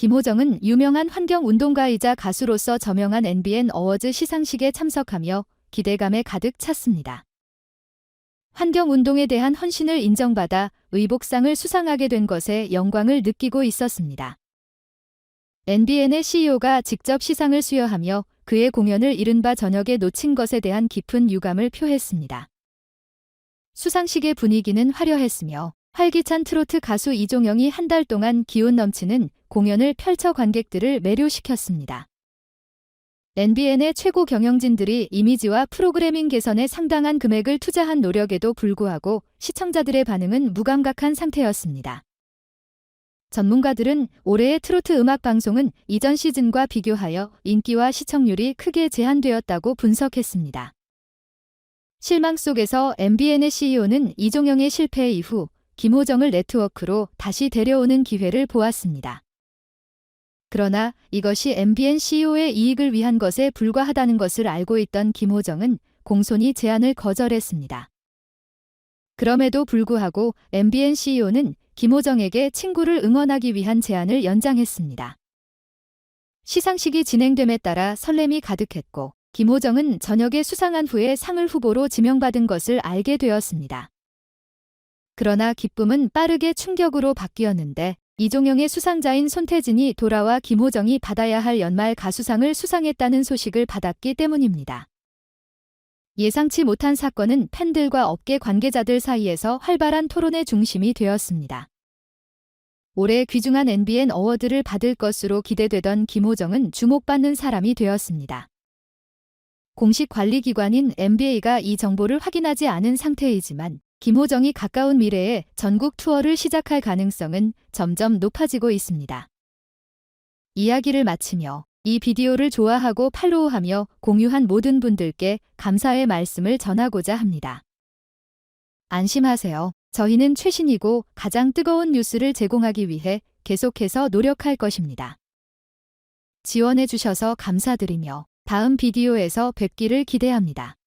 김호정은 유명한 환경운동가이자 가수로서 저명한 NBN 어워즈 시상식에 참석하며 기대감에 가득 찼습니다. 환경운동에 대한 헌신을 인정받아 의복상을 수상하게 된 것에 영광을 느끼고 있었습니다. NBN의 CEO가 직접 시상을 수여하며 그의 공연을 이른바 저녁에 놓친 것에 대한 깊은 유감을 표했습니다. 수상식의 분위기는 화려했으며 활기찬 트로트 가수 이종영이 한 달 동안 기운 넘치는 공연을 펼쳐 관객들을 매료시켰습니다. NBN의 최고 경영진들이 이미지와 프로그래밍 개선에 상당한 금액을 투자한 노력에도 불구하고 시청자들의 반응은 무감각한 상태였습니다. 전문가들은 올해의 트로트 음악 방송은 이전 시즌과 비교하여 인기와 시청률이 크게 제한되었다고 분석했습니다. 실망 속에서 MBN의 CEO는 이종영의 실패 이후 김호정을 네트워크로 다시 데려오는 기회를 보았습니다. 그러나 이것이 MBN CEO의 이익을 위한 것에 불과하다는 것을 알고 있던 김호정은 공손히 제안을 거절했습니다. 그럼에도 불구하고 MBN CEO는 김호정에게 친구를 응원하기 위한 제안을 연장했습니다. 시상식이 진행됨에 따라 설렘이 가득했고 김호정은 저녁에 수상한 후에 상을 후보로 지명받은 것을 알게 되었습니다. 그러나 기쁨은 빠르게 충격으로 바뀌었는데 이종영의 수상자인 손태진이 돌아와 김호정이 받아야 할 연말 가수상을 수상했다는 소식을 받았기 때문입니다. 예상치 못한 사건은 팬들과 업계 관계자들 사이에서 활발한 토론의 중심이 되었습니다. 올해 귀중한 NBN 어워드를 받을 것으로 기대되던 김호정은 주목받는 사람이 되었습니다. 공식 관리기관인 MBA가 이 정보를 확인하지 않은 상태이지만 김호정이 가까운 미래에 전국 투어를 시작할 가능성은 점점 높아지고 있습니다. 이야기를 마치며 이 비디오를 좋아하고 팔로우하며 공유한 모든 분들께 감사의 말씀을 전하고자 합니다. 안심하세요. 저희는 최신이고 가장 뜨거운 뉴스를 제공하기 위해 계속해서 노력할 것입니다. 지원해주셔서 감사드리며 다음 비디오에서 뵙기를 기대합니다.